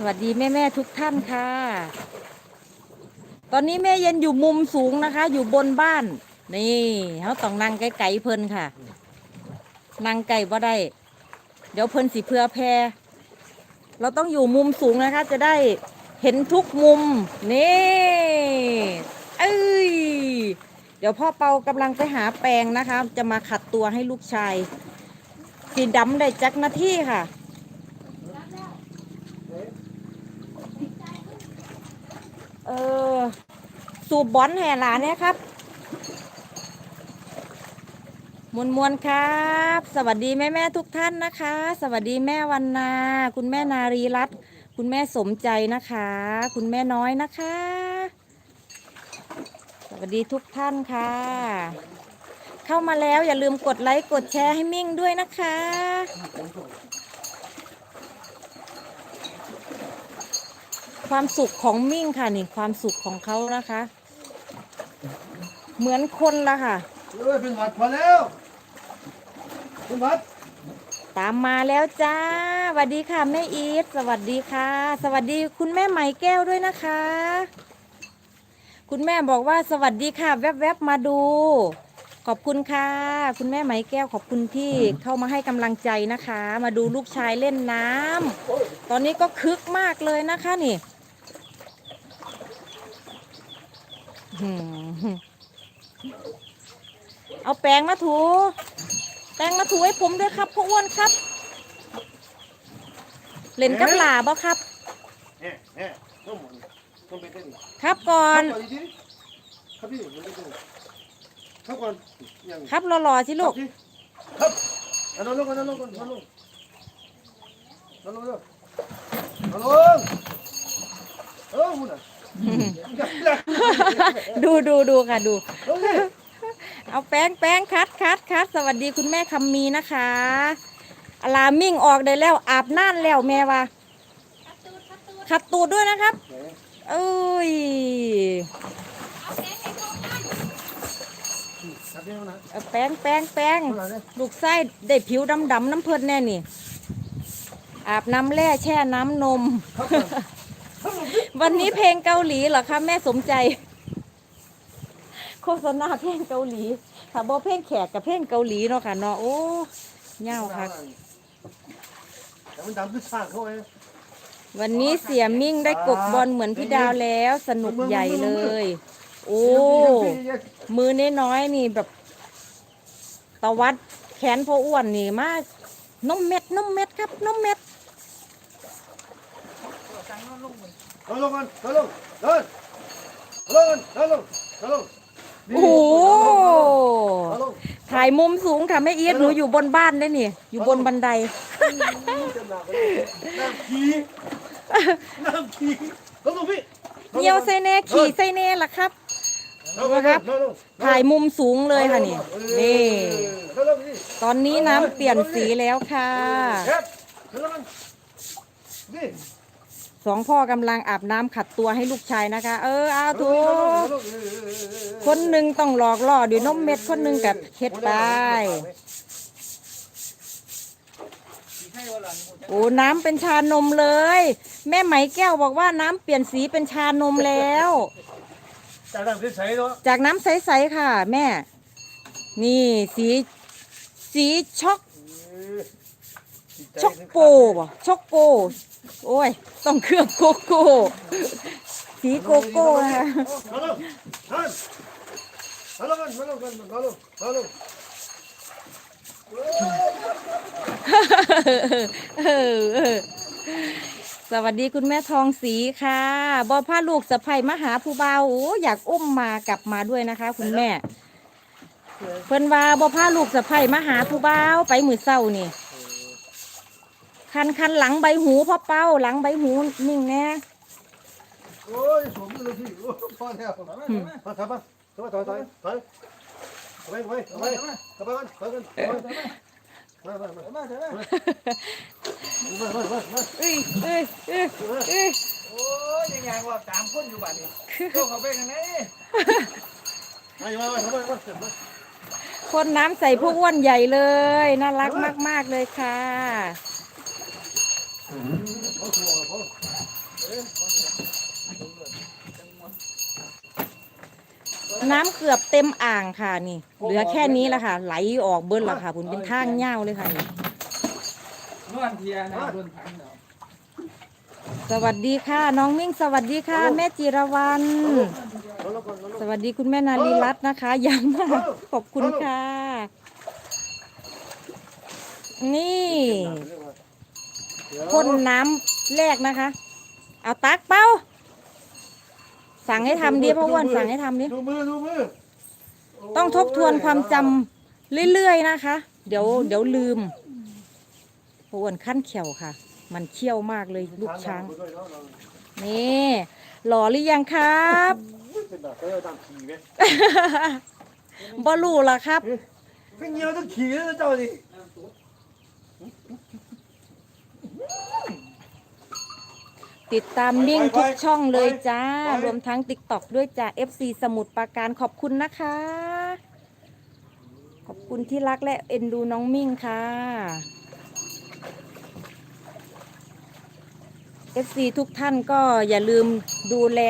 สวัสดีแม่แม่ทุกท่านค่ะ ตอนนี้แม่เย็นอยู่มุมสูงนะคะ อยู่บนบ้าน นี่เขาต้องนั่งไกลๆเพิ่นค่ะ นั่งไกลบ่ได้ เดี๋ยวเพิ่นสิเพื่อแพรเราต้องอยู่มุมสูงนะคะ จะได้เห็นทุกมุม นี่เอ้ยเดี๋ยวพ่อเปากำลังไปหาแปรงนะคะ จะมาขัดตัวให้ลูกชายสีดำได้จักนาที่ค่ะ เออ สูบบอลแห่หลานเนี่ยครับมวลมวลครับ สวัสดีแม่แม่ทุกท่านนะคะ สวัสดีแม่วันนา คุณแม่นารีรัตน์คุณแม่สมใจนะคะ คุณแม่น้อยนะคะ สวัสดีทุกท่านค่ะ เข้ามาแล้วอย่าลืมกดไลค์กดแชร์ให้มิ่งด้วยนะคะ ความสุขของมิ่งค่ะนี่ความสุขของเขานะคะ เหมือนคนละค่ะเอ้ยเป็นหวัดมาแล้วเป็นหวัดตามมาแล้วจ้าสวัสดีค่ะแม่อีทสวัสดีค่ะ สวัสดีคุณแม่ไหมแก้วด้วยนะคะ คุณแม่บอกว่าสวัสดีค่ะ แวบๆมาดู ขอบคุณค่ะ คุณแม่ไหมแก้วขอบคุณที่เข้ามาให้กำลังใจนะคะ มาดูลูกชายเล่นน้ำตอนนี้ก็คึกมากเลยนะคะนี่หืม เอาแปรงมาถู แปรงมาถูให้ผมด้วยครับพ่ออ้วนครับ เล่นกับหลาบ่ครับ เนี่ยเนี่ยต้องหมุนต้องไปเต้นครับก่อน ครับก่อนอีกทีครับพี่มันไม่เต้นครับก่อนยังครับรอๆสิลูก ครับเอานอนลงก่อนนอนลงก่อนนอนลงนอนลงเร็วนอนลงเออหุ่นอะ ดูดูดูค่ะดูลงดิเอาแป้งแป้งคัดคัดคัดสวัสดีคุณแม่คำมีนะคะอลามิ่งออกได้แล้วอาบน้ำแล้วแม่ว่าขัดตูดด้วยนะครับ เอ้ยครับพี่นะเอาแป้งแป้งแป้งเอาหน่อยดิลูกไส้ได้ผิวดำดำๆน้ำเพิ่นแน่นี่ อาบน้ำแร่แช่น้ำนม วันนี้เพลงเกาหลีเหรอคะแม่สมใจ โฆษณาเพลงเกาหลีถ้าบอเพลงแขกกับเพลงเกาหลีเนาะค่ะเนาะโอ้เง่าค่ะวันนี้เสียมิ่งได้กบบอลเหมือนพี่ดาวแล้วสนุกใหญ่เลย โอ้มือน้อยๆนี่แบบ ตะวัดแขนพออ้วนนี่มากนมเม็ดนมเม็ดครับนมเม็ด นอนลงกันนอนลงนอนนอนนอนลงนอนลงโอ้โหนอนลงถ่ายมุมสูงค่ะแม่เอียดหนูอยู่บนบ้านได้นี่ อยู่บนบันไดน้ำขี้น้ำขี้นอนลงพี่เหนียวไซเน่ขี่ไซเน่ล่ะครับนอนลงครับนอนลงถ่ายมุมสูงเลยค่ะนี่ นี่นอนลงนี่ตอนนี้น้ำเปลี่ยนสีแล้วค่ะ ครับนอนลงนี่ สองพ่อกำลังอาบน้ำขัดตัวให้ลูกชายนะคะ เออเอาถูกคนหนึ่งต้องหลอกล่อด้วยนมเม็ดคนหนึ่งกับเค็ดไปโอ้น้ำเป็นชานมเลย แม่ไหมแก้วบอกว่าน้ำเปลี่ยนสีเป็นชานมแล้ว จากนั้นใสๆเนาะจากน้ำใสๆค่ะ แม่ นี่สีสีช็อกช็อกโกบ่ช็อกโก โอ้ย ต้องเครื่องโกโก้สีโกโก้นะคะนอนลงนอนนอนลงกันนอนลงกันนอนลงนอนลงสวัสดีคุณแม่ทองสีค่ะบอพาลูกสะใภ้มาหาผู้บ่าวโอ้อยากอุ้มมากลับมาด้วยนะคะ คุณแม่ เพิ่นว่าบอพาลูกสะใภ้มาหาผู้บ่าวไปมือเศร้านี่ คันคันหลังใบหูพ่อเป้าหลังใบหูนิ่งแน่โอ้ยสวมมือสิโอ้ยพอแล้วถอยไปถอยไหปถอมถอยถอยถอยไปไปไมไปไปไปกันไปกันมามามามามามาเอ้ยเอ้ยเอ้ยเอ้ยโอ้ยยังยังว่าสามคนมยู่บ้านนี้โมเขาไปทางไหนมามามามามาคนน้ำใส่มวกอ้วนใหญ่เลย น่ารักมากมเลยค่ะ น้ำเกือบเต็มอ่างค่ะนี่ เหลือแค่นี้แหละค่ะ ไหลออกเบิ้ลละค่ะคุณเป็นทางเง่าเลยค่ะนี่นวลเทียนะโดนพันเนาะสวัสดีค่ะ น้องมิ่งสวัสดีค่ะ แม่จิรวรรณสวัสดีคุณแม่นารีรัตน์นะคะยังมากขอบคุณค่ะ นี่ พ่นน้ำแรกนะคะ เอาตักเป้า สั่งให้ทำดีเพราะอ้วันสั่งให้ทำดิดูมือดูมือต้องทบทวนความจำเรื่อยๆนะคะ เดี๋ยวเดี๋ยวลืมเพราะอ้วนขั้นเขียวค่ะ มันเขี้ยวมากเลยลูกช้าง นี่หล่อหรือยังครับเป็นแบบเออตามขี่ไหมบอลูล่ะครับก็เงี้ยวต้องขี่แล้วเจ้าดิ ติดตามมิ่งทุกช่องเลยจ้า รวมทั้ง t ิ k t o k ด้วยจ้า FC สมุทรปราการขอบคุณนะคะ ขอบคุณที่รักและเอ็นดูน้องมิ่งค่ะ FC ทุกท่านก็อย่าลืมดูแล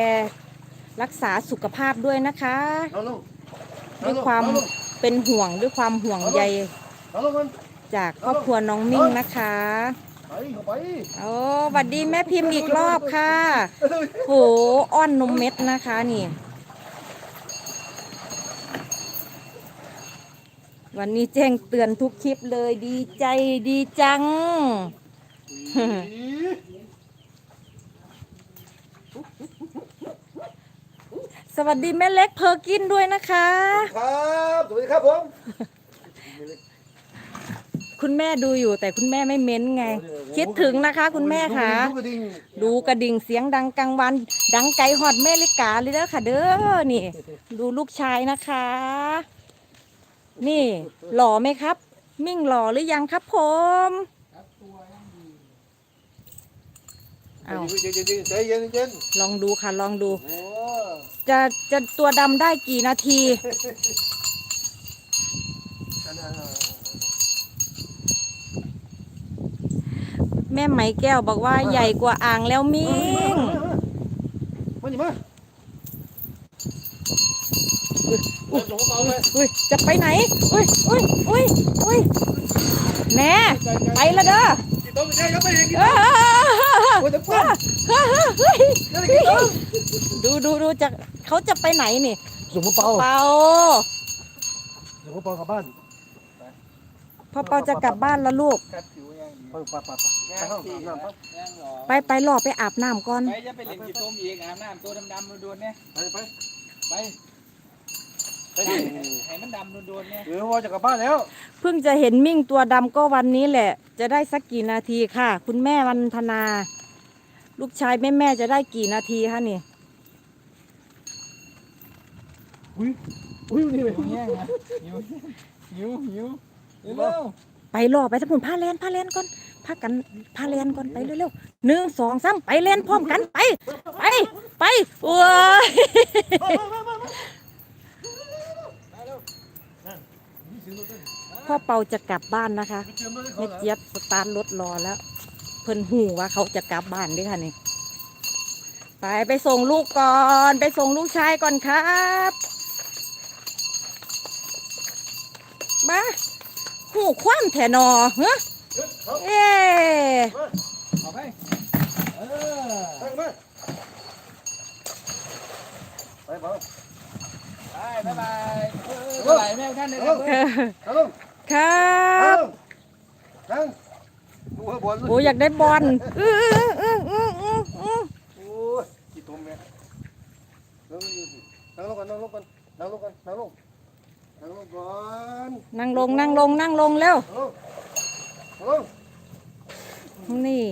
รักษาสุขภาพด้วยนะคะเราลงด้วยความเป็นห่วงด้วยความห่วงใยเราลงกันจากครอบครัวน้องมิ่งนะคะ ไปเข้าไปโอ้หวัดดีแม่พิมพ์อีกรอบค่ะ โหอ้อนนมเม็ดนะคะนี่ วันนี้แจ้งเตือนทุกคลิปเลยดีใจดีจัง สวัสดีแม่เล็กเพอร์กินด้วยนะคะ ครับ สวัสดีครับผม คุณแม่ดูอยู่แต่คุณแม่ไม่เม้นไง คิดถึงนะคะ คุณแม่ค่ะ ดูกระดิ่งดูกระดิ่งเสียงดังกลางวัน ดังไกลฮอดแม่ลิกาเลยเด้อค่ะ เด้อนี่ ดูลูกชายนะคะ นี่หล่อไหมครับ มิ่งหล่อหรือยังครับผมเอาเย็นเย็นใจเย็นเย็นลองดูค่ะลองดูโอ้จะจะตัวดำได้กี่นาที ม่ไหมแก้วบอกว่าใหญ่กว่าอ่างแล้วมิงมาดิมาหลงเบาอุ้ยจะไปไหน อุ้ยอุ้ยอุ้ยอุ้ยแน่ไปละเด้อกี่ต้นใช่ครับไม่เด้อดูดูดูจะเขาจะไปไหนนี่หลวงพ่อเปาเปาหลวงพ่อเปากลับบ้านพ่อเปาจะกลับบ้านแล้วลูก ไปไปไปไปห้องน้ำครับยังหรอไปไปรอไปอาบน้ำก่อนไปจะไปเล่นกีต้มอีกอาบน้ำตัวดำๆโดนๆเนี่ยไปไปไปไปให้มันดำโดนๆเนี่ยเดี๋ยวว่าจะกลับบ้านแล้ว เพิ่งจะเห็นมิ่งตัวดำก็วันนี้แหละ จะได้สักกี่นาทีค่ะ คุณแม่วันธนา ลูกชายแม่แม่จะได้กี่นาทีคะนี่อุ้ยอุ้ยนี่เลยหิวแย่งนะหิวหิวหิวเร็ว ไปรอไปสมุนผ้าแลนผ้าแลนก่อนผ้ากันผ้าแลนก่อนไปเร็วๆหนึ่งสองสามไปแลนพร้อมกันไป ไปไปโอ้ยพ่อเปาจะกลับบ้านนะคะแม่เจี๊ยบสตาร์ทรถรอแล้ว เพิ่นหูว่าเขาจะกลับบ้านด้วยค่ะนี่ไปไปส่งลูกก่อน ไปส่งลูกชายก่อนครับมา หูคว่ำแถนอเฮ้เอ๊เอาไปเออไปมาไปไปไปบายบายบายบายแม่ท่านเลยครับนั่งลงครับนั่งดูข้างบนโอ้อยากได้บอลอื้ออื้ออื้ออื้ออื้อโอ้ยกี่ตัวแม่นั่งลงนั่งลงก่อนนั่งลงก่อนนั่งลงก่อนนั่งลง นั่งลงก่อนนั่งลงนั่งลงนั่งลงแล้วนั่งลงนั่งลงนี่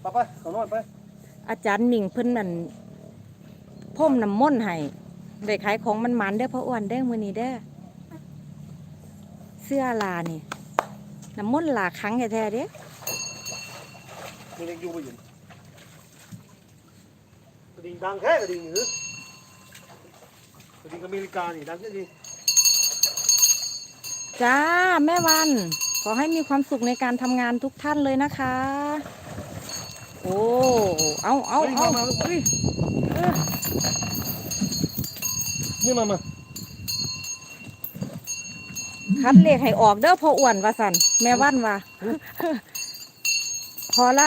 ไปไปขอนอนไปอาจารย์หมิงเพิ่นนั่นพ่มน้ำมนต์ให้ได้ขายของมันมันๆเด้อพ่ออ้วนเด้อมื้อนี้เด้อเสื้อลานี่น้ำมนต์ลาครั้งแท้ๆเด้มันยังอยู่ไม่หยุดกระดิ่งดังแค่กระดิ่งหรือ กระดิ่งอเมริกานี่ดังแค่ดีจ้า แม่วัน ขอให้มีความสุขในการทำงานทุกท่านเลยนะคะ โอ้ เอาเอาเอาเฮ้ยเออนี่มามาคัดเลขให้ออกเด้อพออ้วนว่าสันแม่วันว่าพอละ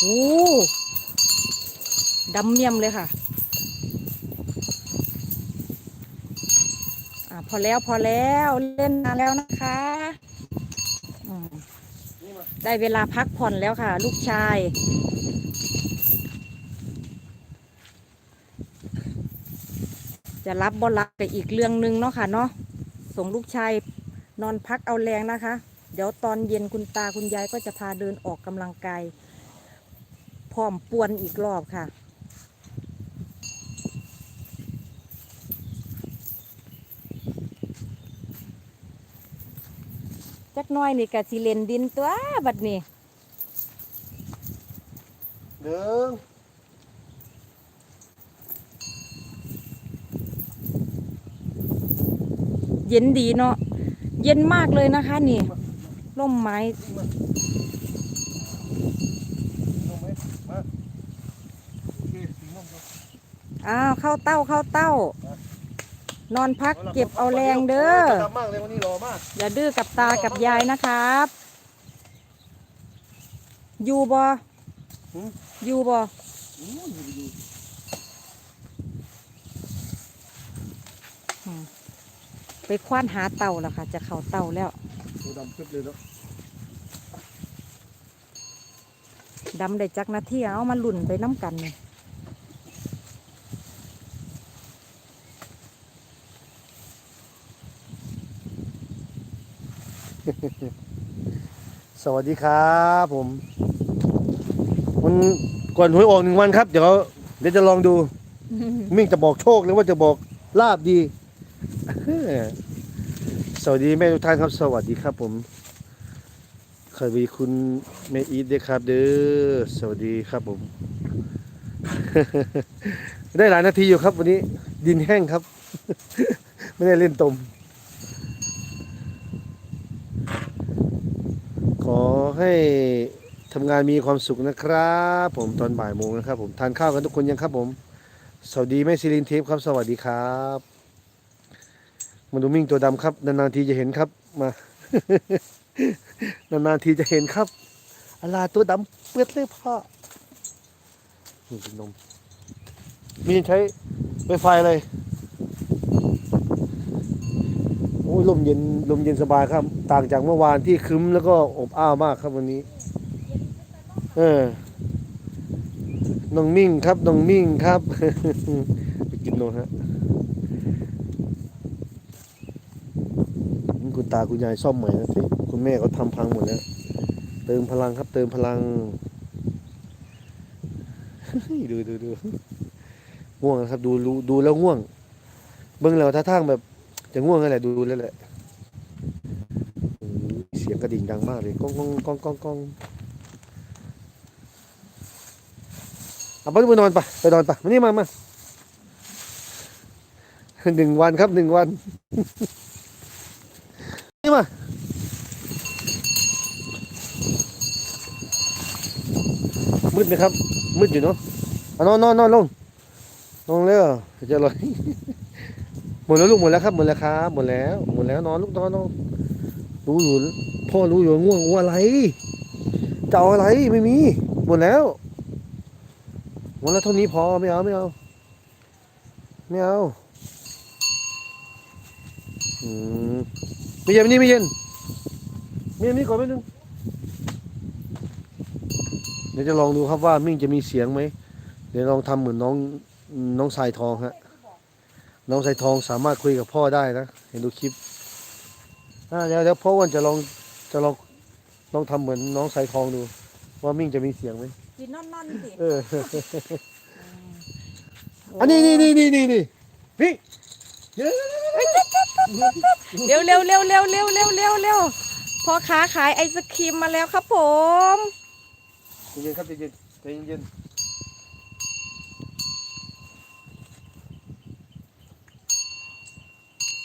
โอ้ดำเนียมเลยค่ะ อ่าพอแล้วพอแล้วเล่นมานแล้วนะคะได้เวลาพักผ่อนแล้วค่ะ ลูกชาย จะรับบอรับไปอีกเรื่องหนึ่งเนาะค่ะเนาะส่งลูกชายนอนพักเอาแรงนะคะ เดี๋ยวตอนเย็นคุณตาคุณยายก็จะพาเดินออกกำลังกายพร้อมปวนอีกรอบค่ะ จักห น้อยนี่กะสิเลนดินตัวบัดนี้หนึ่งเย็นดีเนาะเย็นมากเลยนะคะนี่ร่มไม้ลงไหมมาโอเคสีลงครับอ้าวเข้าเต้าเข้าเต้า นอนพักเก็บเอาแรงเด้อดำมากเลยวันนี้รอมากอย่าดื้อกับตากับยายนะครับ อยู่บอหืมอยู่บออู้ยอยู่ดีไปคว้านหาเต่าแล้วค่ะ จะเข้าเต่าแล้วๆตัวดำปึ๊บเลยเนาะดำได้จักนาทีเอามาหลุ่นไปน้ำกันนี่ สวัสดีครับผมมันก่อนหวยออกหนึ่งวันครับ เดี๋ยวเดี๋ยวจะลองดู มิ่งจะบอกโชคหรือว่าจะบอกลาบดี สวัสดีแม่ทุกท่านครับ สวัสดีครับผมสวัสดีคุณแม่อีทด้วยครับ เด้อสวัสดีครับผม ได้หลายนาทีอยู่ครับ วันนี้ดินแห้งครับ ไม่ได้เล่นตม ขอ ให้ทำงานมีความสุขนะครับ ผมตอนบ่ายโมงนะครับ ผมทานข้าวกันทุกคนยังครับ ผม สวัสดีแม่ซิลินทิพย์ครับ สวัสดีครับมาดูมิ่งตัวดำครับนานๆทีจะเห็นครับมานานๆทีจะเห็นครับอลาตัวดำเปื้อนเลยพ่อนี่นนมมีใช้ไฟไฟเลยโอ้ย ลมเย็นลมเย็นสบายครับ ต่างจากเมื่อวานที่คึ้มแล้วก็อบอ้าวมากครับวันนี้ เออน้องมิ่งครับน้องมิ่งครับไปกินนมฮะคุณตาคุณยายซ่อมใหม่นะสิคุณแม่เขาทำพังหมดแล้วเติมพลังครับ เติมพลังดูดูดูง่วงครับ ดูดูดูแล้วง่วง เบื้องเราท่าทางแบบ จะง่วงอะไรดูแล้วแหละเสียงกระดิ่งดังมากเลยก้องก้องก้องก้องก้องเอาไปไปนอนไปไปนอนไปมานี่มามาหนึ่งวันครับหนึ่งวันนี่มามืดไหมครับมืดอยู่เนาะเอานอนนอนนอนลงลงเลยเหรอจะลอย หมดแล้วลูกหมดแล้วครับหมดแล้วครับหมดแล้วหมดแล้วนอนลูกนอนนอนรู้อยู่พ่อรู้อยู่ว่าง่วงว่าอะไรจะเอาอะไรไม่มี หมดแล้ววันละเท่านี้พอไม่เอาไม่เอาไม่เอาอืมไม่เย็นนี่ไม่เย็นไม่เย็นนี่ก่อนไม่นึงเดี๋ยวจะลองดูครับว่ามิ่งจะมีเสียงไหมเดี๋ยวลองทำเหมือนน้องน้องสายทองฮะ น้องสายทองสามารถคุยกับพ่อได้นะ เห็นดูคลิปอ่าเดี๋ยวเดี๋ยวพ่อวันจะลองจะลองลองทำเหมือนน้องสายทองดู ว่ามิ่งจะมีเสียงไหมสินอนนอนสิเอออันนี้นี่นี่นี่นี่นี่นี่เดี๋ยวเร็วเร็วเร็วเร็วเร็วเร็วเร็วเร็วพอค้าขายไอศครีมมาแล้วครับผมใจเย็นครับใจเย็นใจเย็น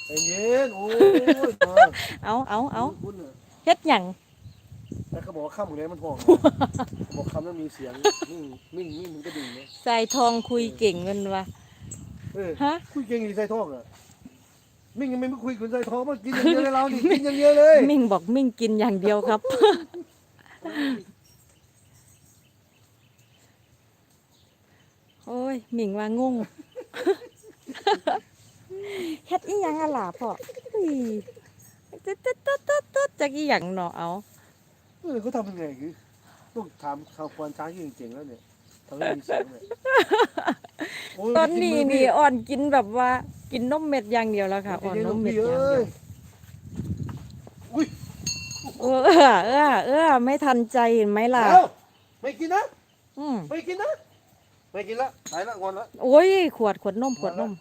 ใจเย็นโอ้ยมาเอาเอาเอาคุณน่ะเฮ็ดหยังแล้วเขาบอกว่าข้ามหมดเลยมันห่วงบอกคำนั้นมีเสียงมิ่งมิ่งมิ่งมันก็ดึงเนี่ยใส่ทองคุยเก่งเงินวะเออฮะ คุยเก่งดีใส่ทองอะมิ่งยังไม่คุยกับใส่ทองมากินอย่างเดียวเลยเรานี่กินอย่างเดียวเลยมิ่งบอกมิ่งกินอย่างเดียวครับ โอ้ยหมิงว่างง เฮ็ดอีหยังอะล่ะพ่ออุ้ยตึ๊ดตึ๊ดตึ๊ดตึ๊ดตึ๊ดจักอีหยังเนาะเอาเออเขาทำยังไงคือต้องถามชาวควานช้างที่เก่งๆแล้วเนี่ยทำให้มีเสียงเนี่ยโยตอนนี้นี่อ่อนกินแบบว่า กินนมเม็ดอย่างเดียวแล้วค่ะอ่อนนมเม็ดอย่างเดียวอุ้ยเออเออเออเออไม่ทันใจเห็นไหมล่ะไม่กินนะอืมไม่กินนะไม่กินละไปละงอนละโอ้ยขวดขวดนมขวดนม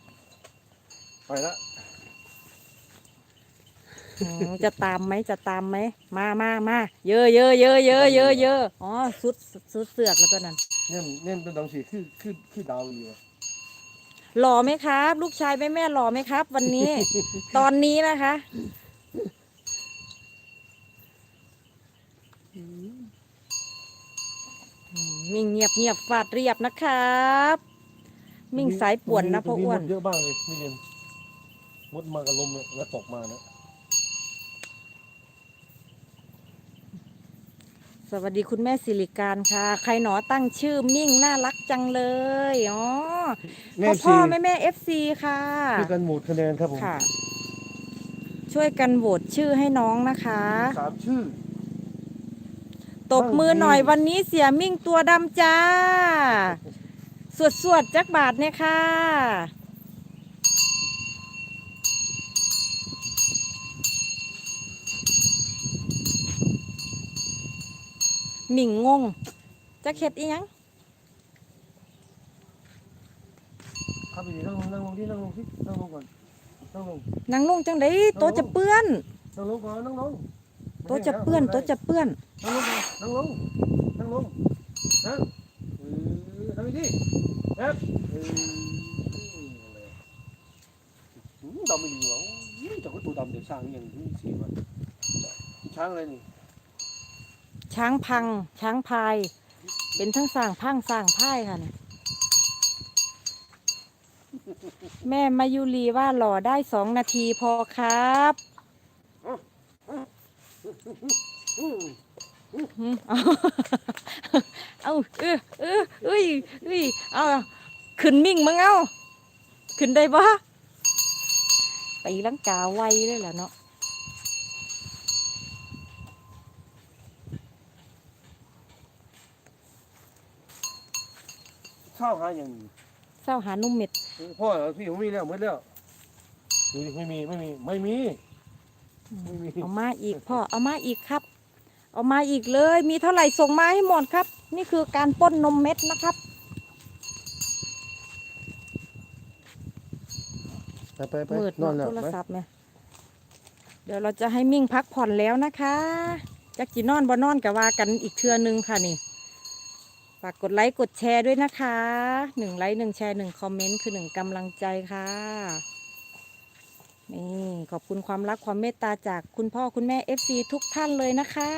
ไปละอืมจะตามไหมจะตามไหมมามามาเยอะเยอะเยอะเยอะเยอะเยอะอ๋อสุดสุดเสือกแล้วตัวนั้น เนี่ยเนี่ยเป็นดังสีคือคือคือดาวอยู่อะหล่อไหมครับ ลูกชายแม่แม่หล่อไหมครับ วันนี้ ตอนนี้นะคะอืมมิ่งเงียบเงียบฟาดเรียบนะครับ มิ่งสายป่วนนะพ่ออ้วนตรงมดเยอะมากเลยนี่เรียน มดมากับลมเนี่ยแล้วตกมานะสวัสดีคุณแม่สิริการค่ะ ใครหนอตั้งชื่อมิ่งน่ารักจังเลยอ๋อพ่อพ่อแม่แม่เอฟซีค่ะคือกันโหวตคะแนนครับผมค่ะ ช่วยกันโหวตชื่อให้น้องนะคะสามชื่อตบมือหน่อยวันนี้เสียมิ่งตัวดำจ้า สวดสวดๆจักบาทเนี่ยค่ะ หมิ่งงงจะเข็ดอีหยังครับพี่นั่งลงนั่งลงที่นั่งลงที่นั่งลงก่อนนั่งลงนางลงจังไดโตะจะเปื้อนนั่งลงก่อนนั่งลงโตะจะเปื้อนโตะจะเปื้อนนั่งลงก่อนนั่งลงนั่งลงนั่งเออทำอีกทีครับเอออืมดำไม่ดีหรอจากก็ตัวดำเดี๋ยวสร้างอย่างนี้สีมันช้างอะไรนี่ ช้างพัง ช้างพาย เป็นทั้งสร้างพังสร้างพายค่ะเนี่ยแม่มายุรีว่าหล่อได้สองนาทีพอครับเอาเอาเออเออเอ้ยเอ้ยเอาขึ้นมิ่งมึงเอาขึ้นได้ปะตีลังกาไวเลยแหละเนาะ ข้าวหาอย่างนี้เศร้าหานุ่มเม็ดพ่อเหรอพี่ผมมีแล้วหมดแล้วดูดิไม่มีไม่มีไม่มีไม่มีเอามาอีกพ่อเอามาอีกครับ เอามาอีกเลย มีเท่าไหร่ส่งมาให้หมดครับ นี่คือการป้นนมเม็ดนะครับไปไปไปมืดนอนเนาะแล้วโทรไปศัพท์เนี่ยเดี๋ยวเราจะให้มิ่งพักผ่อนแล้วนะคะจะกี่นอนบ่นอนกับว่ากันอีกเทือนึงค่ะนี่ ฝากกดไลค์กดแชร์ด้วยนะคะหนึ่งไลค์หนึ่งแชร์หนึ่งคอมเมนต์คือหนึ่งกำลังใจค่ะนี่ขอบคุณความรักความเมตตาจากคุณพ่อคุณแม่ FC ทุกท่านเลยนะคะ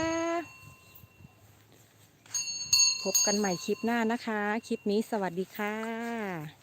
พบกันใหม่คลิปหน้านะคะ คลิปนี้สวัสดีค่ะ